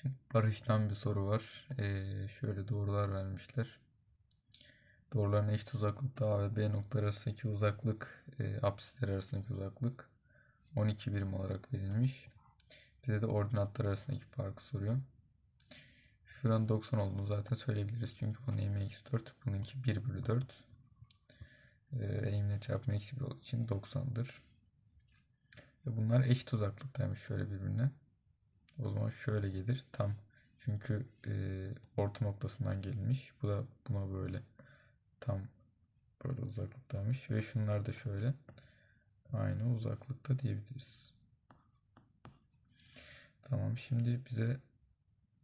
Şimdi Barış'tan bir soru var. Ee, şöyle doğrular vermişler. Doğruların eşit uzaklıkta A ve B noktaları arasındaki uzaklık, e, apsisler arasındaki uzaklık 12 birim olarak verilmiş. Bize de ordinatlar arasındaki farkı soruyor. Şuranın 90 olduğunu zaten söyleyebiliriz. Çünkü bunun eğimi eksi 4, bununki 1 bölü 4. Ee, eğimle çarpma eksi 1 olduğu için 90'dır. Ve bunlar eşit uzaklıktaymış şöyle birbirine. O zaman şöyle gelir tam. Çünkü e, orta noktasından gelmiş. Bu da buna böyle tam böyle uzaklıktaymış. Ve şunlar da şöyle aynı uzaklıkta diyebiliriz. Tamam şimdi bize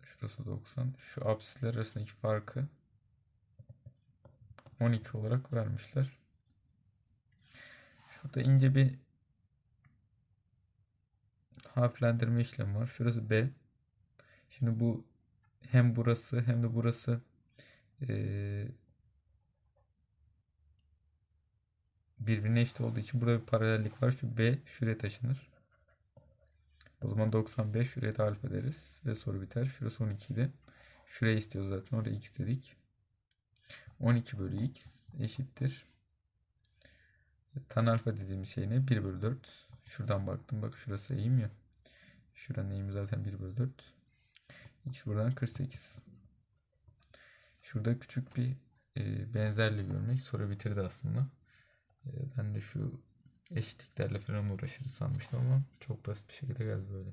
şurası 90. Şu apsisler arasındaki farkı 12 olarak vermişler. Şurada ince bir harflendirme işlemi var. Şurası B. Şimdi bu hem burası hem de burası eee, birbirine eşit olduğu için burada bir paralellik var. Şu B şuraya taşınır. O zaman 95 şuraya da alfa deriz ve soru biter. Şurası 12 idi. Şurayı istiyor zaten. Oraya x dedik. 12 bölü x eşittir. Tan alfa dediğimiz şey ne? 1 bölü 4. Şuradan baktım. Bak şurası eğim ya. Şuranın eğimi zaten 1 bölü 4. X buradan 48. Şurada küçük bir e, benzerliği görmek soru bitirdi aslında. E, ben de şu eşitliklerle falan uğraşırız sanmıştım ama çok basit bir şekilde geldi böyle.